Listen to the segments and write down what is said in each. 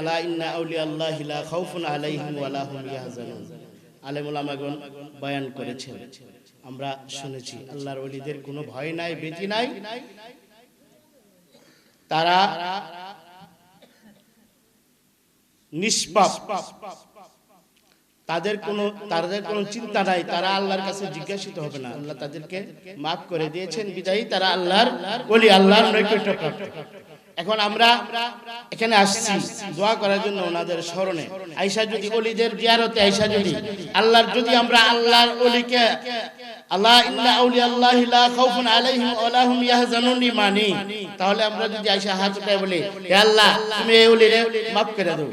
আলা ইন্না আউলিয়া আল্লাহ লা খাউফুন আলাইহিম ওয়ালা হুম ইয়াহজানুন। বয়ান করেছেন। আমরা শুনেছি, আল্লাহর ওলিদের কোনো ভয় নাই, ভীতি নাই। তারা নিষ্পাপ। তাদের কোনো তাদের কোনো চিন্তা নাই, তারা আল্লাহর কাছে জিজ্ঞাসিত হবে না। আল্লাহ তাদেরকে মাফ করে দিয়েছেন, বিদায়ী তারা আল্লাহর বলি আল্লাহর নৈকট্য প্রাপ্ত। এখন আমরা এখানে আসছি দোয়া করার জন্য ওনাদের স্মরণে। আইসা যদি অলিদের জিয়ারতে আইসা যদি আল্লাহর যদি আমরা আল্লাহর অলিকে আল্লাহ ইন্না আউলিয়া আল্লাহ লা খাউফুন আলাইহিম ওয়া লা হুম ইয়াহজানুন মানি তাহলে আমরা যদি আইসা হাত উঠাই বলি হে আল্লাহ তুমি এই অলিরে মাফ করে দাও।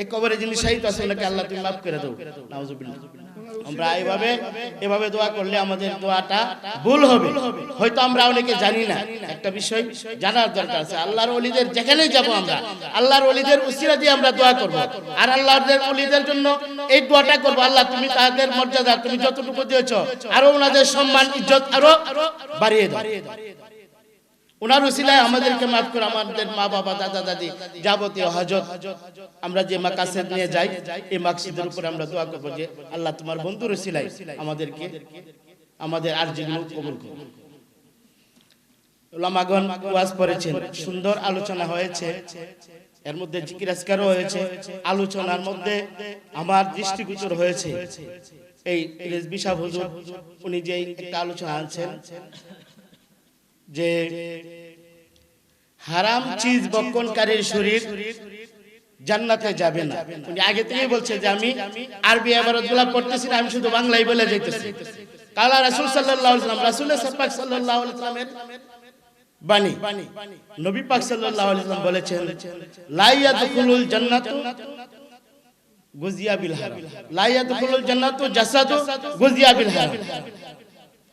এই কবরে যিনি শাহিদ আছে ওনাকে আল্লাহ তুমি মাফ করে দাও। নাউজুবিল্লাহ। আমরা এইভাবে এভাবে দোয়া করলে আমাদের দোয়াটা ভুল হবে। হয়তো আমরা অনেকে জানি না। একটা বিষয় জানার দরকার আছে। আল্লাহর ওলিদের যেখানেই যাব আমরা, আল্লাহর ওলিদের উসিলা দিয়ে আমরা দোয়া করব। আর আল্লাহর ওলিদের জন্য এই দোয়াটা করব, আল্লাহ, তুমি তাদের মর্যাদা, তুমি যতটুকু দিয়েছ, আরও ওনাদের সম্মান, ইজ্জত আরও বাড়িয়ে দাও। ওনার উসিলায় আমাদেরকে মাফ করে আমাদের মা বাবা, দাদা, দাদি যাবতীয় হজত আমরা যে মাকাসেদ নিয়ে যাই, এই মাকসিদের উপরে আমরা দোয়া করব যে আল্লাহ তোমার বন্ধুর উসিলায় আমাদেরকে, আমাদের আর যেগুলো কবুল করো ওলামাগণ ওয়াজ করেছেন সুন্দর আলোচনা হয়েছে, এর মধ্যে জিকির হয়েছে, আলোচনার মধ্যে আমার দৃষ্টিগোচর হয়েছে। এই রেজবি সাহ হুজুর, উনি যে একটা আলোচনা আনছেন যে হারাম চিজ বক্ষণকারীর শরীর জান্নাতে যাবে না। উনি আগে থেকেই বলছে যে আমি আরবি আবারতগুলা পড়তেছি আমি শুধু বাংলায় বলে যাইতেছি। কালা রাসূল ওয়াসাল্লাম রাসূল পাক সাল্লাল্লাহু আলাইহি ওয়াসাল্লামের বাণী। নবী পাক সাল্লাল্লাহু আলাইহি ওয়াসাল্লাম বলেছেন, লা ইয়াদখুলুল জান্নাতু গুজিয়া বিল হারাম। লা ইয়াদখুলুল জান্নাতু জাসাদু গুজিয়া বিল হারাম।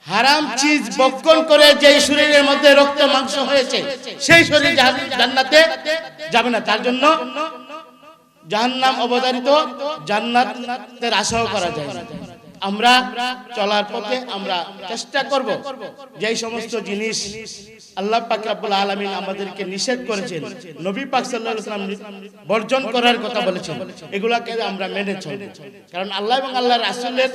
হারাম চিজ বক্ষণ করে যে শরীরের মধ্যে রক্ত, মাংস হয়েছে, সেই শরীর জান্নাতে যাবে না। তার জন্য জাহান্নাম অবতারিত জান্নাতের আশাও করা যায় আমরা চলার পথে আমরা চেষ্টা করব যে সমস্ত জিনিস আল্লাহ পাক রাব্বুল আলামিন আমাদেরকে নিষেধ করেছেন। নবী পাক সাল্লাল্লাহু আলাইহি ওয়াসাল্লাম বর্জন করার কথা বলেছেন। এগুলাকে আমরা মেনে চলব। কারণ আল্লাহ এবং আল্লাহর রাসূলের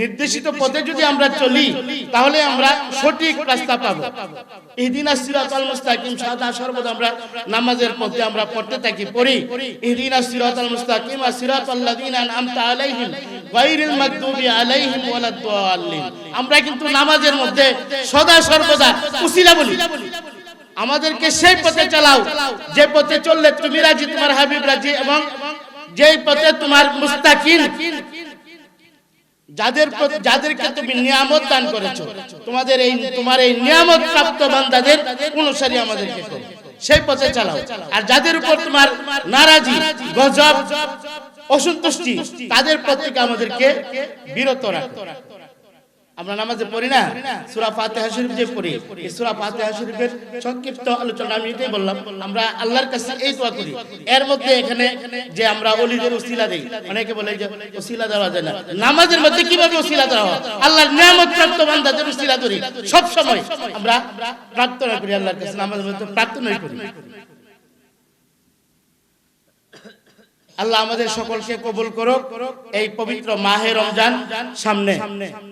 নির্দেশিত পথে যদি আমরা চলি, তাহলে আমরা সঠিক রাস্তা পাবো। ইহদিনাস সিরাতাল মুস্তাকিম, সাদা সর্বদা আমরা নামাজের পথে আমরা পড়তে থাকি, পড়ি। ইহদিনাস সিরাতাল মুস্তাকিম আর সিরাতাল লাযিনা আনআমতা আলাইহিম, গায়রিল মাগদুবি আমরা কিন্তু নামাজের মধ্যে সদা সর্বদা উসিলা বলি। আমাদেরকে সেই পথে চালাও, যে পথে চললে তুমি রাজি, তোমার হাবিব রাজি এবং যেই পথে তোমার মুস্তাকিম। যাদের যাদেরকে তুমি নিয়ামত দান করেছ, তোমাদের এই তোমার এই নিয়ামত প্রাপ্ত বান্দাদের অনুসারী আমাদেরকে সেই পথে চালাও। আর যাদের উপর তোমার নারাজি, গজব অসন্তুষ্টি তাদের থেকে আমাদেরকে বিরত রাখো। আমরা নামাজে পড়ি না? সূরা ফাতিহা শরীফ যে পড়ি, এই সূরা ফাতিহা শরীফের সংক্ষিপ্ত আলোচনা আমি এটাই বললাম, আমরা আল্লাহর কাছে এই দোয়া করি। এর মধ্যে এখানে যে আমরা ওলিদের উসিলা দেই, অনেকে বলে যে উসিলা দেওয়া যায় না। নামাজের মধ্যে কীভাবে উসিলা দেওয়া হয়? আল্লাহর নিয়ামত প্রাপ্ত বান্দাদের উসিলা করি সব সময় আমরা প্রার্থনা করি আল্লাহর কাছে, নামাজের মধ্যে প্রার্থনাই করি। আল্লাহ আমাদের সকলকে কবুল করো এই পবিত্র মাহে রমজান সামনে।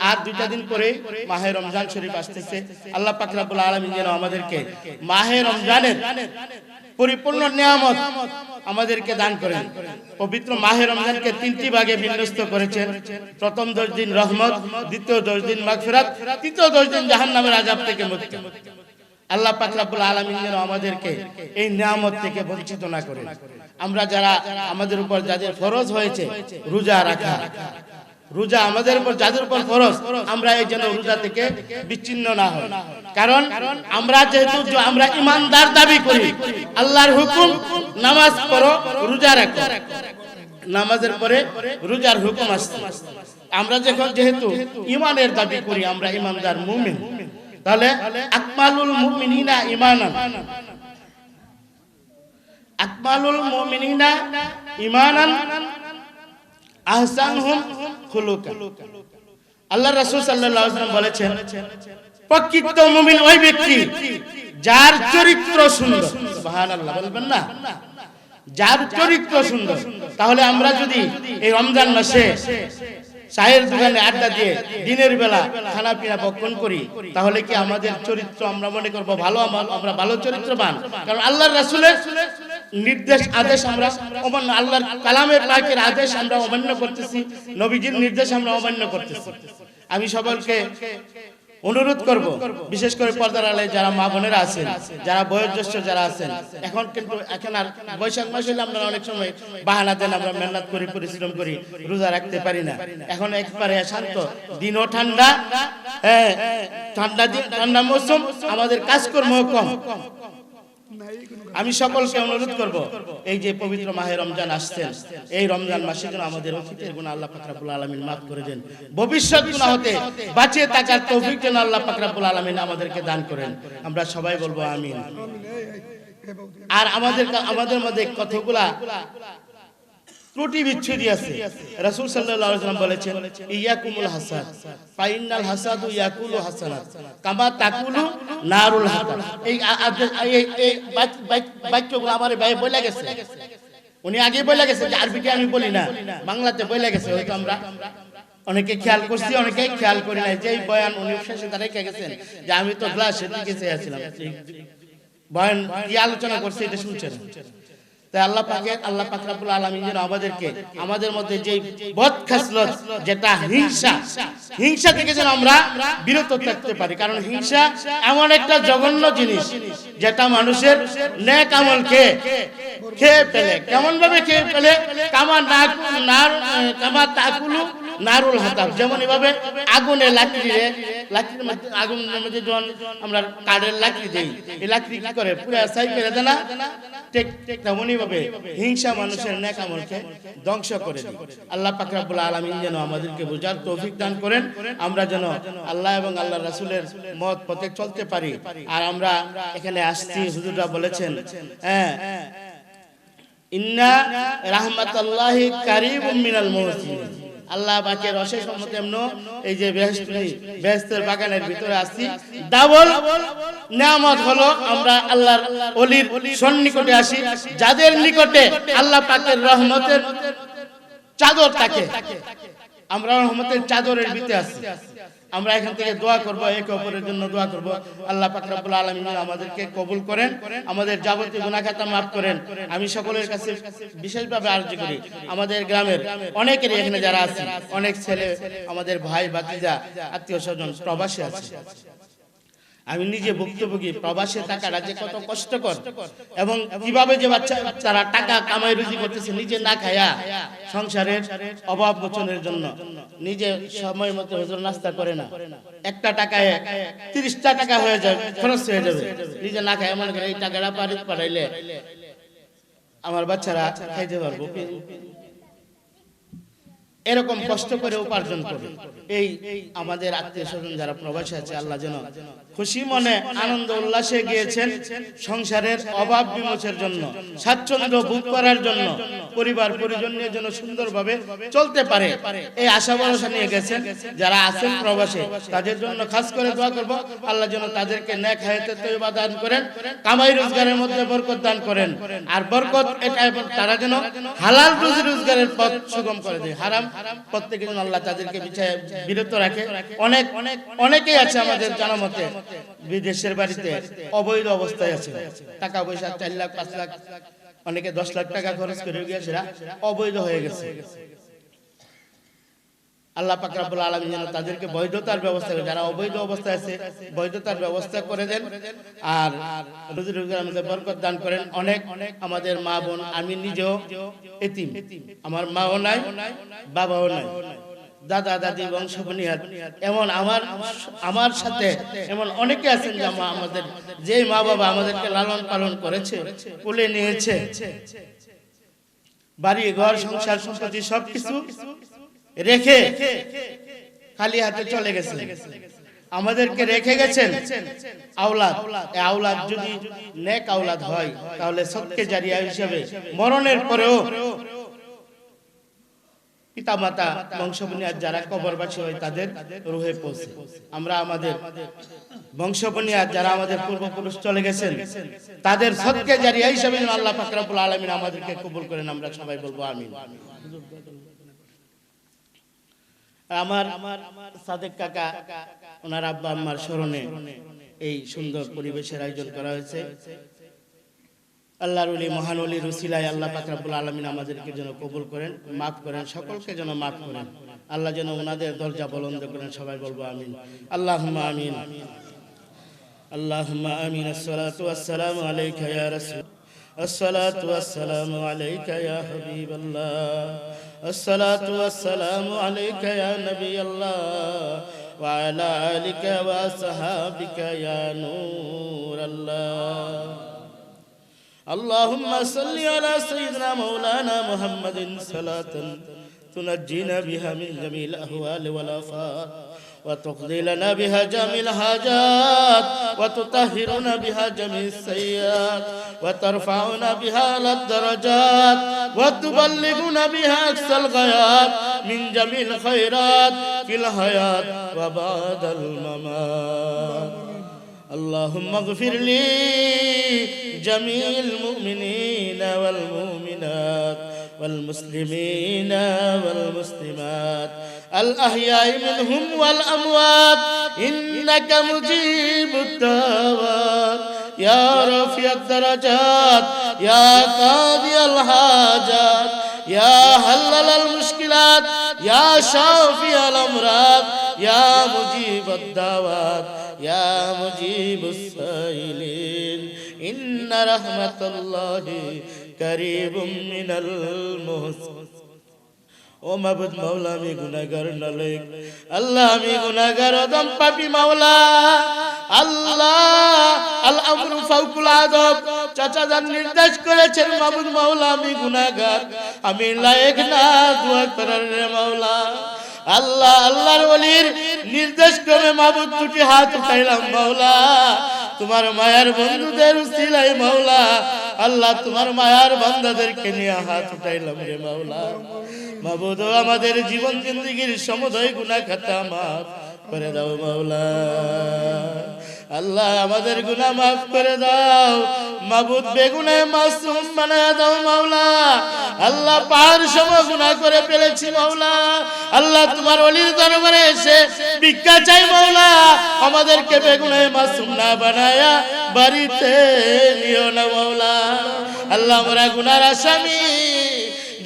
আর দুইটা দিন পরে মাহে রমজান শরীফ আসতেছে। আল্লাহ পাক রব্বুল আলামিন যেন আমাদেরকে মাহে রমজানের পরিপূর্ণ নিয়ামত আমাদেরকে দান করেন। পবিত্র মাহে রমজানকে তিনটি ভাগে বিন্যস্ত করেছেন। প্রথম দশ দিন রহমত, দ্বিতীয় দশ দিন মাগফিরাত, তৃতীয় দশ দিন জাহান্নামের আযাব থেকে মুক্তি। আল্লাহ পাক রব্বুল যেন আমাদেরকে এই নিয়ামত থেকে বঞ্চিত না করেন আমরা যারা আমাদের উপর যাদের ফরজ হয়েছে, রোজা রাখা। রোজা আমাদের উপর যাদের উপর ফরজ, আমরা এই যেন রোজা থেকে বিচ্ছিন্ন না হই। কারণ আমরা যেহেতু আমরা ইমানদার দাবি করি, আল্লাহর হুকুম, নামাজ পড়ো, রোজা রাখো। নামাজের পরে রোজার হুকুম আসছে। আমরা যখন যেহেতু ইমানের দাবি করি, আমরা ইমানদার মুমিন। তাহলে আকমালুল মুমিনিনা ঈমানান। আকমালুল মুমিনিনা ঈমানান আহসানহুম খুলুকান আল্লাহ রাসূল সাল্লাল্লাহু আলাইহি ওয়াসাল্লাম বলেছেন, প্রকৃত মুমিন ওই ব্যক্তি যার চরিত্র সুন্দর। সুবহানাল্লাহ, বলবেন না? যার চরিত্র সুন্দর। তাহলে আমরা যদি এই রমজান মাসে চায়ের দোকানে আড্ডা দিয়ে দিনের বেলা খানা পিনা ভক্ষণ করি তাহলে কি আমাদের চরিত্র আমরা মনে করব ভালো আমল আমরা ভালো চরিত্রবান? কারণ আল্লাহর রাসুলের নির্দেশ আদেশ আমরা অমান্য আল্লাহর কালামের পাকের আদেশ আমরা অমান্য করতেছি নবীজির নির্দেশ আমরা অমান্য করতেছি। আমি সকলকে অনুরোধ করব বিশেষ করে পর্দার আলে যারা মা বোনেরা আছেন যারা বয়োজ্যেষ্ঠ যারা আছেন এখন কিন্তু এখন আর বৈশাখ মাসে আমরা অনেক সময় বাহানা দেন আমরা মেহনত করি পরিশ্রম করি রোজা রাখতে পারি না। এখন একবারে শান্ত দিনও ঠান্ডা হ্যাঁ ঠান্ডা দিন ঠান্ডা মৌসুম আমাদের কাজকর্ম কম। আমি সকলকে অনুরোধ করব, এই যে পবিত্র মাহে রমজান আসছেন এই রমজান মাসে যেন আমাদের অতীতের গুণ আল্লাহ ফাকরাবুল আলমিন মাফ করে দেন, ভবিষ্যৎ গুণা হতে বাঁচিয়ে থাকার তৌফিক যেন আল্লাহ ফাকরাবুল আলামিন আমাদেরকে দান করেন। আমরা সবাই বলব আমিন। আর আমাদের আমাদের মধ্যে কতগুলা ত্রুটি বিচ্ছুতি আছে। রাসূল সাল্লাল্লাহু আলাইহি ওয়াসাল্লাম বলেছেন ইয়াকুমুল হাসাদ ফাইনাল হাসাদু ইয়াকুলু হাসানাত কামা তাকুলু নারুল হাতাব এই এই এই বাক- বাক- বাক্যগুলো আমার ভাই বলে গেছে। উনি আগে বলে গেছে যে আরবিতে আমি বলি না বাংলাতে বলে গেছে। হয়তো আমরা অনেকে খেয়াল করছি অনেকে খেয়াল করি নাই। যে এই বয়ান উনি শেষে তারাই কে গেছেন যে আমি তো গ্লাসের দিকে চেয়েছিলাম বয়ান কি আলোচনা করছে এটা শুনছেন? তাই আল্লাহ পাকে আল্লাহ পাক রাব্বুল আলামিন যেন আমাদেরকে, আমাদের মধ্যে যে বদ যেটা হিংসা হিংসা থেকে যেন আমরা বিরত থাকতে পারি। কারণ হিংসা এমন একটা জঘন্য জিনিস, যেটা মানুষের নেক আমলকে খেয়ে ফেলে। কেমন ভাবে খেয়ে ফেলে? কামা না কামা তাকুলু নারুল হাতাব যেমন এভাবে আগুনে লাকড়ি রে, লাকড়ির মধ্যে আগুনের মধ্যে যখন আমরা কাঠের লাকড়ি দেই, এই লাকড়ি কি করে? পুরো সাই করে দেয় না? তেমনই ভাবে হিংসা মানুষের নেক আমলকে ধ্বংস করে দেয় আল্লাহ পাক রব্বুল আলামিন যেন আমাদেরকে বোঝার তৌফিক দান করেন। আমরা যেন আল্লাহ এবং আল্লাহ রাসূলের মত পথে চলতে পারি। আর আমরা এখানে আসছি, হুজুররা বলেছেন হ্যাঁ ইন্না রাহমাতাল্লাহি কারীবুম মিনাল মুহসিনিন। আল্লাহ বাকের অশেষ সম্মত এমন এই যে বেহস্তের বাগানের ভিতরে আসছি। ডাবল নিয়ামত হলো আমরা আল্লাহর অলির সন্নিকটে আসি যাদের নিকটে আল্লাহ পাকের রহমতের চাদর থাকে। আমরা রহমতের চাদরের ভিতরে আছি আমরা এখান থেকে দোয়া করব, একে অপরের জন্য দোয়া করব। আল্লাহ পাক রব্বুল আলামিন আমাদেরকে কবুল করেন, আমাদের যাবতীয় গুনাহ খাতা maaf করেন। আমি সকলের কাছে বিশেষভাবে আরজি করি। আমাদের গ্রামের অনেকেরই এখানে যারা আছে অনেক ছেলে, আমাদের ভাই, ভাতিজা, আত্মীয় স্বজন, প্রবাসী আছে। আমি নিজে ভুক্তভোগী প্রবাসে থাকাটা যে কত কষ্টকর এবং কীভাবে যে বাচ্চা তারা টাকা কামাই রুজি করতেছে নিজে না খায়া সংসারের অভাব মোচনের জন্য। নিজে সময় মতো হুজুর নাস্তা করে না। একটা টাকায় তিরিশটা টাকা হয়ে যাবে খরচ হয়ে যাবে। নিজে না খায় মনে করে এই টাকাটা বাড়ি পাঠাইলে আমার বাচ্চারা খাইতে পারব। এরকম কষ্ট করে উপার্জন করে। এই আমাদের আত্মীয় স্বজন যারা প্রবাসী আছে আল্লাহ যেন খুশি মনে আনন্দ উল্লাসে গিয়েছেন সংসারের অভাব বিমোচের জন্য, স্বাচ্ছন্দ্য ভোগ করার জন্য, পরিবার পরিজন নিয়ে যেন সুন্দরভাবে চলতে পারে। এই আশা ভরসা নিয়ে গেছেন যারা আছেন প্রবাসে, তাদের জন্য খাস করে দোয়া করব, আল্লাহ যেন তাদেরকে নেক হায়াতে তৈবা দান করেন, কামাই রোজগারের মধ্যে বরকত দান করেন, আর বরকত এটা এবং তারা যেন হালাল রুজি রোজগারের পথ সুগম করে দেয়। হারাম পথ থেকে যেন আল্লাহ তাদেরকে বিরত রাখে। অনেক অনেক, অনেকেই আছে আমাদের জানা মতে বিদেশের বাড়িতে অবৈধ অবস্থায় আছে। টাকা পয়সা চার লাখ, পাঁচ লাখ, অনেকে দশ লাখ টাকা খরচ করে গিয়েছে অবৈধ হয়ে গেছে। আল্লাহ পাক রব্বুল আলামিন যেন তাদেরকে বৈধতার ব্যবস্থা করে, যারা অবৈধ অবস্থায় আছে, বৈধতার ব্যবস্থা করে দেন। আর বরকত দান করেন অনেক অনেক আমাদের মা বোন, আমি নিজেও এতিম। আমার মাও নাই, বাবাও নাই। দাদা, দাদি বংশ বুনিয়াদ এমন আমার আমার সাথে এমন অনেকে আছেন যে মা আমাদের যে মা বাবা আমাদেরকে লালন পালন করেছে, কোলে নিয়েছে, বাড়ি, ঘর, সংসার সম্পত্তি সবকিছু রেখে খালি হাতে চলে গেছে আমাদেরকে রেখে গেছেন আওলাদ। আওলাদ যদি নেক আওলাদ হয়, তাহলে সত্যকে জারিয়া হিসেবে মরণের পরেও পিতামাতা বংশবনিয়ার যারা কবরবাসী হয় তাদের রুহে পৌঁছে। আমরা আমাদের বংশবনিয়ার যারা আমাদের পূর্বপুরুষ চলে গেছেন, তাদের সৎকে জারিয়া হিসাবে আল্লাহ ফাকরাবুল আলমিন আমাদেরকে কবুল করেন, আমরা সবাই বলব আমিন। আমার আমার সাদেক কাকা, ওনার আব্বা আম্মার স্মরণে এই সুন্দর পরিবেশের আয়োজন করা হয়েছে। আল্লাহর উলি মহান উলি রুসিলায় আল্লাহ পাক রাব্বুল আলামিন আমাদেরকে যেন কবুল করেন মাফ করেন সকলকে যেন মাফ করেন আল্লাহ যেন ওনাদের দরজা বলন্দ করেন সবাই বলবো আমিন আল্লাহুম্মা আমিন اللهم آمين الصلاة والسلام عليك يا رسول الصلاة والسلام عليك يا حبيب الله الصلاة والسلام عليك يا نبي الله وعلى آلك وصحابك يا نور الله اللهم صل على سيدنا مولانا محمد صلاة تنجينا بها من جميع الأهوال والآفات وتقضي لنا بها جميع الحاجات وتطهرنا بها جميع السيئات وترفعنا بها على الدرجات وتبلغنا بها أقصى الغايات من جميع الخيرات في الحياة وبعد الممات. اللهم اغفر لي جميع المؤمنين والمؤمنات والمسلمين والمسلمات الأحياء منهم والأموات إنك مجيب الدعوات يا رفيع الدرجات يا قاضي الحاجات يا حلل المشكلات يا شافي الأمراض يا مجيب الدعوات يا مجيب السائلين إن رحمة الله قريب من المحسنين ও মাবুদ মাওলা, আমি গুনাহগার নালায়েক আল্লাহ, আমি গুনাহগার অদম পাপী মাওলা। আল্লাহ আল আমরু ফাউকুল আদব। চাচা যান নির্দেশ করেছেন মাবুদ মাওলা, আমি গুনাহগার। আমি লায়েক না, দোয়া করার রে মাওলা। আল্লাহ, আল্লাহর ওলির নির্দেশ করে মাবুদ দুটি হাত উঠাইলাম মাওলা। তোমার মায়ার বন্ধুদের উসিলাই মাওলা। আল্লাহ তোমার মায়ার বান্দাদেরকে নিয়ে হাত উঠাইলাম রে মাওলা। মাবুদ আমাদের জীবন জিন্দগির সমুদয় গুনা খাতা মাফ করে দাও মাওলা। আল্লাহ আমাদের গুনা মাফ করে দাও। মাবুদ বেগুনে মাসুম বানায় দাও মাওলা। আল্লাহ পাহাড় সম গুনাহ করে ফেলেছি মাওলা। আল্লাহ তোমার অলির দরবারে এসে ভিক্ষা চাই মাওলা। আমাদেরকে বেগুনে মাসুম না বানায়া বাড়িতে নিও না মাওলা। আল্লাহ আমরা গুনার আসামি।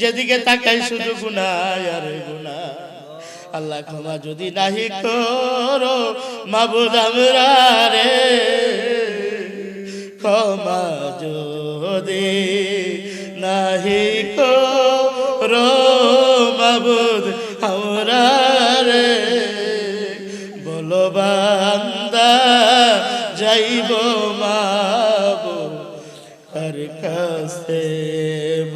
যেদিকে তাকাই শুধু গুনাহ আর গুনাহ। আল্লাহ ক্ষমা যদি নাহি করো মাবুদ আমরা রে। ক্ষমা যদি নাহি করো মাবুদ আমরা রে বলো বান্দা, যাইব মাবুদ, কার কাছে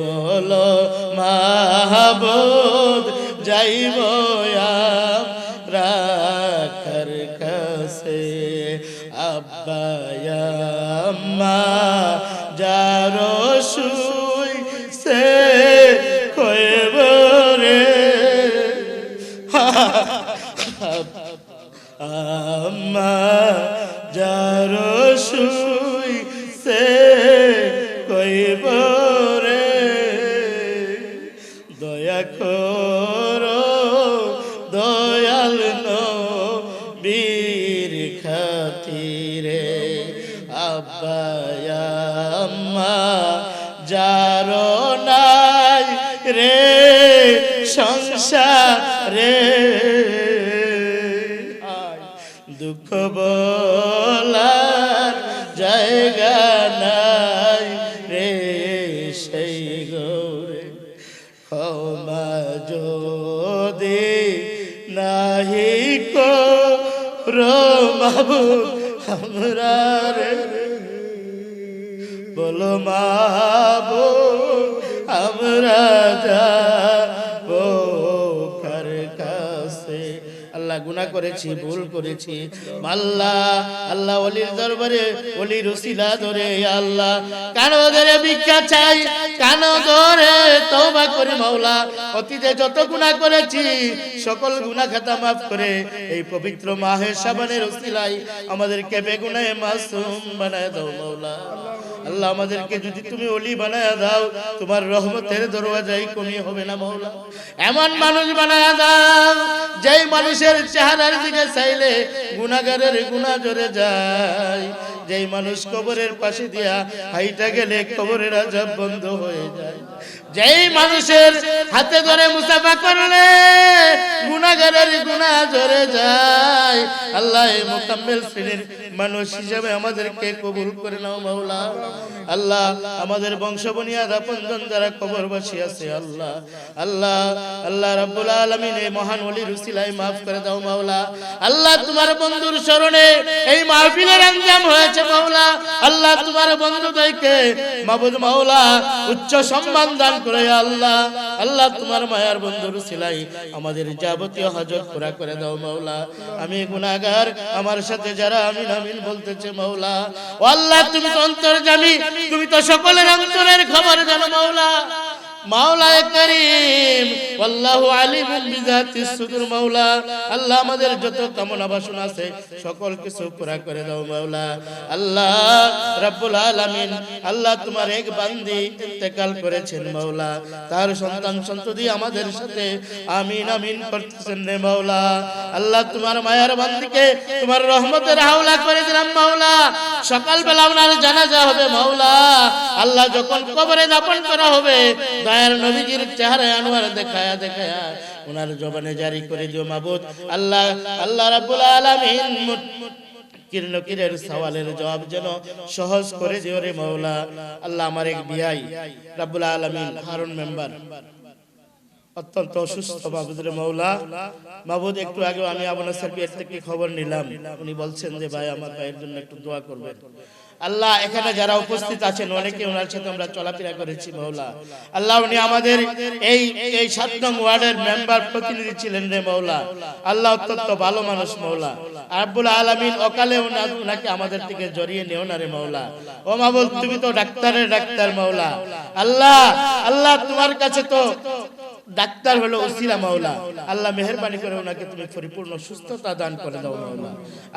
বলো মাহবুদ, যাইব আমরা রে বলো মাবু আমরা যাব গুনাহ করেছি, ভুল করেছি। আল্লাহ আল্লাহ অলির দরবারে অলির রসিলা ধরে, আল্লাহ। কানো ধরে ভিক্ষা চাই? কানো ধরে তওবা করি মাওলা? অতীতে যত গুনাহ করেছি, সকল গুনাহ খাতা মাফ করে, এই পবিত্র মাহে শাবানের উসিলায় আমাদেরকে বেগুনাহে মাসুম বানায় দাও মাওলা। আল্লাহ আমাদেরকে যদি তুমি অলি বানায় দাও, তোমার রহমতের দরওয়াজাই কমি হবে না মাওলা এমন মানুষ বানায় দাও, যেই মানুষের চেহারার দিকে চাইলে গুনাহগারের গুনাহ জরে যায়। যেই মানুষ কবরের পাশে দিয়া হাইটা গেলে কবরের আজাব বন্ধ হয়ে যায়। যেই মানুষের হাতে ধরে মুসাফা করলে গুনাহগারের গুনাহ জরে যায়। আল্লাহ মোকাম্মেল শ্রেণির মানুষ হিসেবে আমাদেরকে কবুল করে নাও, মাওলা। আল্লাহ, আমাদের বংশ বুনিয়াদ আপনজন যারা কবরবাসী আছে, আল্লাহ। আল্লাহ আল্লাহ রাব্বুল আলামিন এই মহান ওলির উসিলায় maaf করে দাও, মাওলা। আল্লাহ, তোমার বন্ধুর শরণে এই মাহফিলের আঞ্জাম হয়েছে, মাওলা। আল্লাহ, তোমার বন্ধুদেরকে মাবুদ মাওলা উচ্চ সম্মান দান করে, আল্লাহ। আল্লাহ, তোমার মায়ার বন্ধুর সিলাই আমাদের যাবতীয় হাজত পুরা করে দাও, মাওলা। আমি গুনাহগার, আমার সাথে যারা আমিন আমিন বলতেছে মাওলা। ও আল্লাহ, তুমি তো অন্তর্জামী তুমি তো সকলের অন্তরের খবর জানো মাওলা। মাওলা করিম আল্লাহু আলিমুম বিজাতিস সুদূর মাওলা। আল্লাহ আমাদের যত কামনা বাসনা আছে, সকল কিছু পুরা করে দাও মাওলা। আল্লাহ রাব্বুল আলামিন, আল্লাহ তোমার এক বান্দি ইন্তেকাল করেছেন মাওলা। তার সন্তান সন্ততি আমাদের সাথে আমিন আমিন করতেছেন রে মাওলা। আল্লাহ তোমার মায়ার বান্দিকে তোমার রহমতের হাওলা করে দিলাম মাওলা। সকালবেলা ওনার জানাজা হবে মাওলা। আল্লাহ যখন কবরে দাপন করা হবে, দয়ার নবীজির চেহারায় আনোয়ার দেখায়া দেখায়া ওনার জবানে জারি করে দিও মাবুদ। আল্লাহ আল্লাহ রাব্বুল আলামিন কিরনকিরের সওয়ালের জবাব যেন সহজ করে দিও রে মাওলা। আল্লাহ আমার এক বিয়াই, রাব্বুল আলামিন, হারুন মেম্বার। অত্যন্ত অসুস্থ মাবুদের মৌলা মাবুদ, একটু আগে আমি আপনার সার্বিয়ার থেকে খবর নিলাম। উনি বলছেন যে, ভাই, আমার ভাইয়ের জন্য একটু দোয়া করবেন। আল্লাহ, এখানে যারা উপস্থিত আছেন, অনেকে ওনার সাথে আমরা চলাফেরা করেছি মৌলা আল্লাহ, উনি আমাদের এই এই সাত নং ওয়ার্ডের মেম্বার প্রতিনিধি ছিলেন রে মৌলা আল্লাহ অত্যন্ত ভালো মানুষ মৌলা আব্বুল আলামিন অকালে ওনা- ওনাকে আমাদের থেকে জড়িয়ে নেও না রে মৌলা ও মাবুল তুমি তো ডাক্তারের ডাক্তার মৌলা আল্লাহ আল্লাহ, তোমার কাছে তো ডাক্তার হলো ওসিলা মাওলা। আল্লাহ মেহেরবানি করে ওনাকে তুমি পরিপূর্ণ সুস্থতা দান করে দাও মাওলা।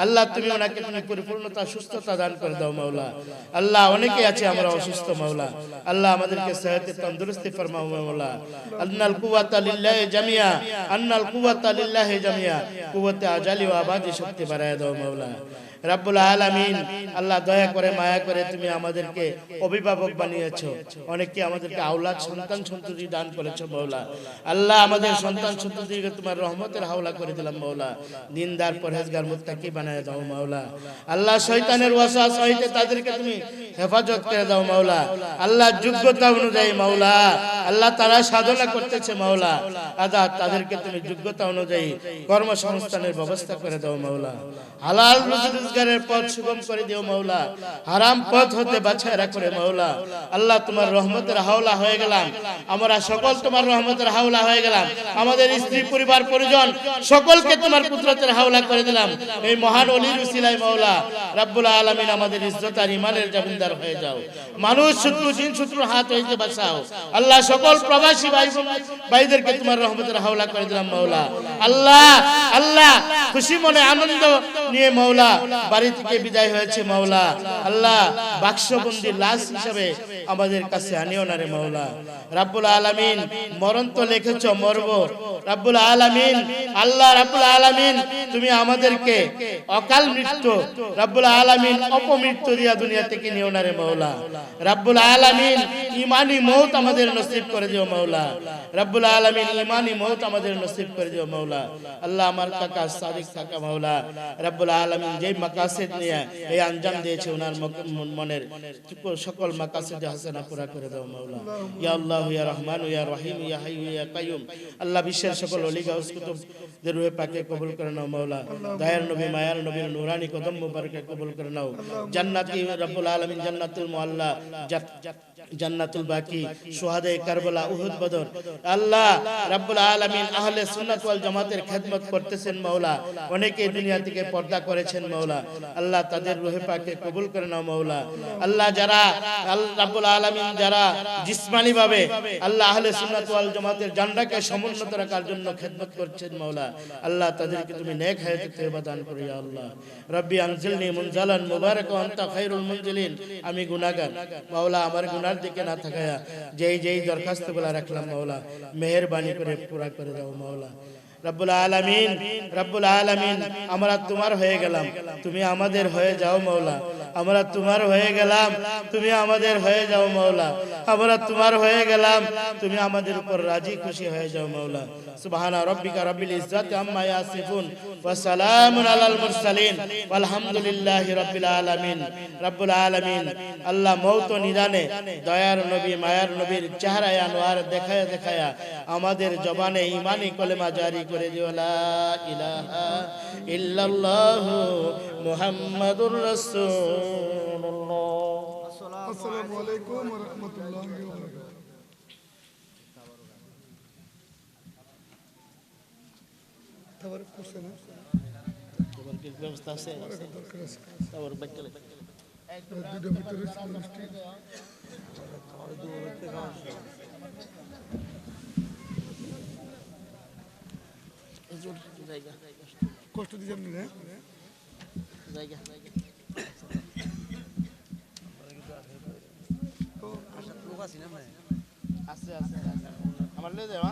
আল্লাহ তুমি ওনাকে তুমি পরিপূর্ণতা সুস্থতা দান করে দাও মাওলা। আল্লাহ অনেকে আছে আমরা অসুস্থ মাওলা। আল্লাহ আমাদেরকে সেহতে তন্দুরস্তি ফরমাও মাওলা। আন্নাল কুওয়াতা লিল্লাহি জামিয়া। আন্নাল কুওয়াতা লিল্লাহি জামিয়া। কুওয়াতে আজালি ও আবাদি শক্তি বাড়ায় দাও মাওলা। রাব্বুল আলামিন, আল্লাহ দয়া করে, মায়া করে তুমি আমাদেরকে অভিভাবক বানিয়েছো। অনেকে আমাদেরকে আওলাদ, সন্তান সন্ততি দান করেছ মাওলা আল্লাহ আমাদের সন্তান সন্ততিকে তোমার রহমতের হাওলা করে দিলাম মাওলা দিনদার, পরহেজগার, মুত্তাকি বানায় দাও মাওলা আল্লাহ শয়তানের ওয়াসওয়াস হইতে তাদেরকে তুমি হেফাজত করে দাও মাওলা আল্লাহ যোগ্যতা অনুযায়ী মাওলা আল্লাহ তারা সাধনা করতেছে মাওলা আদা, তাদেরকে তুমি যোগ্যতা অনুযায়ী কর্মসংস্থানের ব্যবস্থা করে দাও মাওলা হালাল রুজি রোজগারের পথ সুগম করে দিও মাওলা। হারাম পথ হতে বাছায় রাখো রে মাওলা। আল্লাহ তোমার রহমতের হাওলা হয়ে গেলাম। আমরা সকল তোমার রহমতের হাওলা হয়ে গেলাম। আমাদের স্ত্রী, পরিবার, পরিজন সকলকে তোমার কুদরতের হাওলা করে দিলাম। এই মহান অলির উসিলাই মাওলা, রাব্বুল আলামিন আমাদের ইজ্জত আর ইমানের জামিনদার হয়ে যাও। মানুষ শত্রু, জিন শত্রুর হাত হইতে বাঁচাও। আল্লাহ সকল প্রবাসী ভাই ভাইদেরকে তোমার রহমতের হাওলা করে দিলাম মৌলা আল্লাহ আল্লাহ, খুশি মনে আনন্দ নিয়ে মাওলা বাড়ি থেকে বিদায় হয়েছে মাওলা। আল্লাহ বাক্সবন্দি লাশ হিসাবে আমাদের কাছে আনিও না রে মাওলা। রাব্বুল আলামিন মরণ তো লিখেছ মরব। রাব্বুল আলামিন আল্লাহ রাব্বুল আলামিন তুমি আমাদেরকে অকাল মৃত্যু রাব্বুল আলামিন অপমৃত্যু দিয়া দুনিয়া থেকে নিও না রে মাওলা। রাব্বুল আলামিন ইমানি মৌত আমাদের নসিব করে দিও মাওলা। রাব্বুল আলামিন ইমানি মৌত আমাদের নসিব করে দিও মাওলা। আল্লাহ আমার কাকা সাদিক কাকা মাওলা। রাব্বুল আলামিন যেই মাকাসিদ নিয়ে এই আঞ্জাম দিয়েছে ওনার মনের সকল মাকাসিদ হাসানা পুরা করে দাও, মাওলা। ইয়া আল্লাহ, ইয়া রহমান, ইয়া রহিম, ইয়া হাইয়ু, ইয়া কাইয়ুম। আল্লাহ বিশ্বের সকল অলি গাউস কুতুব দের রূহে পাকে কবুল করে নাও, মাওলা। দয়ার নবী, মায়ার নবীর নুরানি কদম মুবারকে কবুল করে নাও। জান্নাতি রব্বুল আলামিন জান্নাতুল মুআল্লা জাত জান্নাতুল বাকি, সোহাদে কারবালা, উহুদ বদর। আল্লাহ রাব্বুল আলামিন আহলে সুন্নাত ওয়াল জামাতের খেদমত করতেছেন মাওলা। অনেকে দুনিয়া থেকে পর্দা করেছেন মাওলা। আল্লাহ তাদের রুহে পাকে কবুল করে নাও মাওলা। আল্লাহ যারা রাব্বুল আলামিন যারা জিসমানি ভাবে আল্লাহ আহলে সুন্নাত ওয়াল জামাতের জান্ডাকে সমুন্নত রাখার জন্য খেদমত করছেন মাওলা। আল্লাহ তাদেরকে তুমি নেক হায়াতে তওবা দান করো ইয়া আল্লাহ। রব্বি আনজিলনি মুনজালান মুবারাক ওয়া আনতা খায়রুল মুনজিলিন। আমি গুনাহগার। মাওলা, আমার গুনার দিকে না থাকায়া যেই যেই দরখাস্তগুলা রাখলাম মাওলা, মেহেরবানি করে পুরা করে দাও মাওলা। রব্বুল আলামিন রব্বুল আলামিন, আমরা তোমার হয়ে গেলাম। তুমি আমাদের হয়ে যাও মাওলা। আমরা তোমার হয়ে গেলাম। তুমি আমাদের হয়ে যাও মাওলা। আমরা তোমার হয়ে গেলাম। তুমি আমাদের উপর রাজি, খুশি হয়ে যাও মাওলা। সুবহানা রাব্বিকা রাব্বিল ইজ্জাতি আম্মা ইয়াসিফুন ওয়া সালামুন আলাল মুরসালিন। ওয়ালহামদুলিল্লাহি রাব্বিল আলামিন। রাব্বুল আলামিন। আল্লাহ মৌত নিদানে দয়ার নবী, মায়ার নবীর চেহারায় আনোয়ার দেখায়া দেখায়া আমাদের জবানে ইমানি কলেমা জারি করে দিও লা ইলাহা ইল্লাল্লাহু মুহাম্মাদুর রাসূলুল্লাহ। আসসালামু আলাইকুম ওয়া রাহমাতুল্লাহি ওয়া বারাকাতুহু। তারপরে করছে না? তোমার কি ব্যবস্থা আছে? দরকার বাইকালে দুটো ভিতরে কষ্ট দিচ্ছেন জায়গা আছে আছে। আমার লে যাওয়া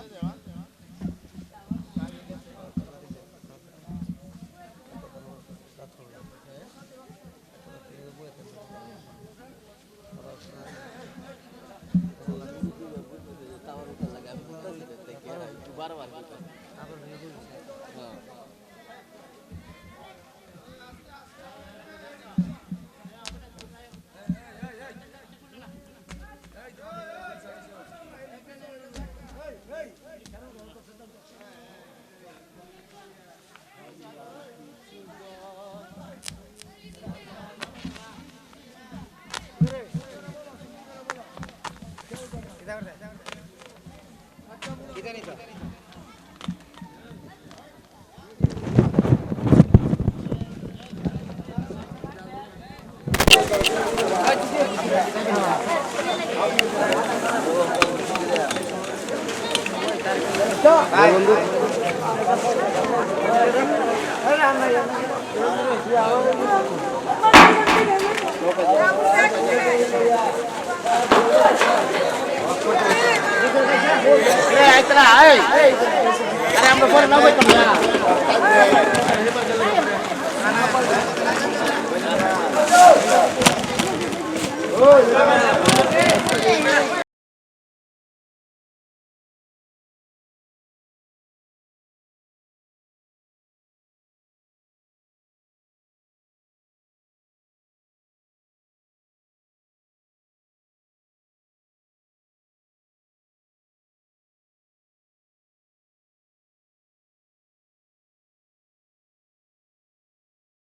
আরে আমরা পরে না বইতাম না